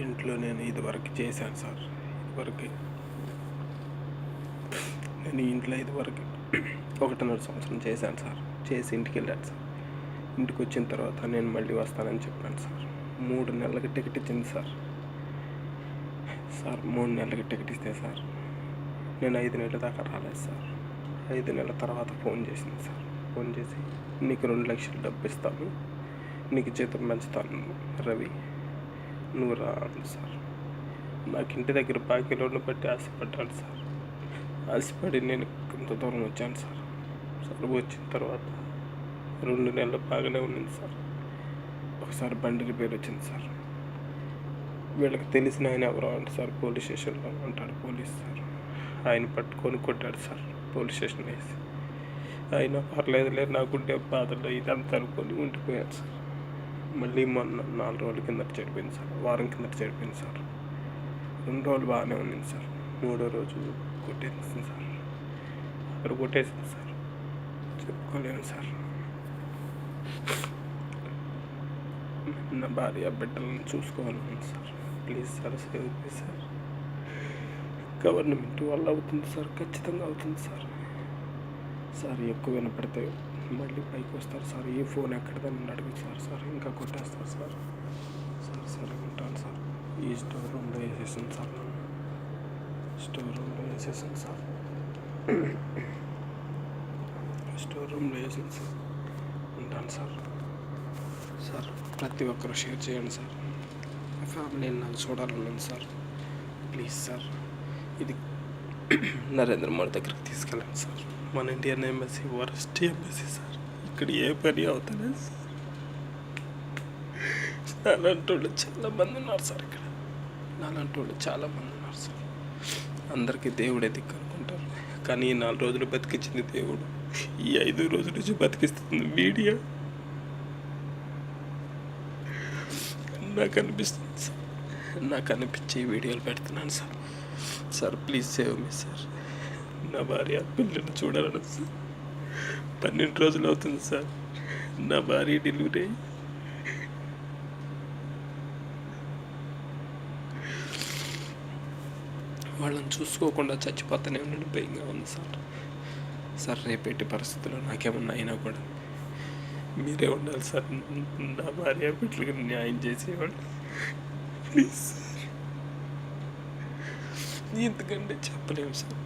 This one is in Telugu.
ఇంట్లో నేను ఇదివరకు చేశాను సార్. ఇదివరకు నేను ఇంట్లో ఇదివరకు ఒకటిన్నర సంవత్సరం చేశాను సార్. చేసి ఇంటికి వెళ్ళాను సార్. ఇంటికి వచ్చిన తర్వాత నేను మళ్ళీ వస్తానని చెప్పాను సార్. మూడు నెలలకి టికెట్ ఇచ్చింది సార్. సార్ మూడు నెలలకి టికెట్ ఇస్తే సార్ నేను ఐదు నెలల దాకా రాలేదు సార్. ఐదు నెలల తర్వాత ఫోన్ చేసింది సార్. ఫోన్ చేసి నీకు రెండు లక్షలు డబ్బు ఇస్తాను. నీకు జీతం పెంచుతాను రవి. నువ్వు రా సార్. నాకు ఇంటి దగ్గర బాకీలోని బట్టి ఆశపడ్డాను సార్. ఆశపడి నేను ఇంత దూరం వచ్చాను సార్. సార్ వచ్చిన తర్వాత రెండు నెలలు బాగానే ఉన్నింది సార్. ఒకసారి బండి రిపేర్ వచ్చింది సార్. వీళ్ళకి తెలిసిన ఆయన ఎవరో అంటే సార్ పోలీస్ స్టేషన్లో ఉంటాడు పోలీస్ సార్. ఆయన పట్టుకొని కొట్టాడు సార్ పోలీస్ స్టేషన్ వేసి. అయినా పర్లేదులే నాకుంటే బాధలు ఇదంతా అనుకొని ఉండిపోయాను సార్. మళ్ళీ మొన్న నాలుగు రోజుల కిందట చెడిపోయింది సార్. వారం కిందట చెడిపోయింది సార్. రెండు రోజులు బాగానే ఉంది సార్. మూడో రోజు కొట్టేసింది సార్. అక్కడ కొట్టేసింది సార్. చెప్పుకోలేను సార్. నా భార్య బిడ్డలను చూసుకోవాలని sir. Please sir save sir. Government వల్ల అవుతుంది సార్. ఖచ్చితంగా అవుతుంది సార్. సార్ ఎక్కువ వినపడితే మళ్ళీ పైకి వస్తారు సార్. ఈ ఫోన్ ఎక్కడదని అడుగుతారు సార్ సార్. ఇంకా కొట్టేస్తారు సార్. సార్ సరే ఉంటాను సార్. ఈ స్టోర్ రూమ్లో వేసేసాను సార్. స్టోర్ రూమ్లో వేసేసాను సార్. స్టోర్ రూమ్లో వేసాను సార్. ఉంటాను సార్. సార్ ప్రతి ఒక్కరు షేర్ చేయండి సార్. ఫ్యామిలీని నన్ను చూడాలన్నాను సార్. Please sir. ఇది నరేంద్ర మోడీ దగ్గరికి తీసుకెళ్ళండి సార్. మన Indian embassy worst embassy sir. ఇక్కడ ఏ పని అవుతుంది నాలాంటి వాళ్ళు చాలా మంది ఉన్నారు సార్ ఇక్కడ. నాలాంటి వాళ్ళు చాలా మంది ఉన్నారు సార్. అందరికీ దేవుడే దిక్కు అనుకుంటారు. కానీ ఈ నాలుగు రోజులు బతికించింది దేవుడు. ఈ ఐదు రోజుల నుంచి బతికిస్తుంది మీడియా. నాకు అనిపిస్తుంది సార్. నాకు అనిపించే వీడియోలు పెడుతున్నాను sir. Sir please save me sir నా భార్య పిల్లల్ని చూడాలని సార్. పన్నెండు రోజులు అవుతుంది సార్. నా భార్య డెలివరీ వాళ్ళని చూసుకోకుండా చచ్చిపోతానే ఉండడం భయంగా ఉంది సార్. సార్ రేపెట్టి పరిస్థితుల్లో నాకేమన్నా అయినా కూడా మీరే ఉండాలి సార్. నా భార్య బిడ్డలకి న్యాయం చేసేవాళ్ళు ప్లీజ్ సార్ ఎందుకంటే చెప్పలేము సార్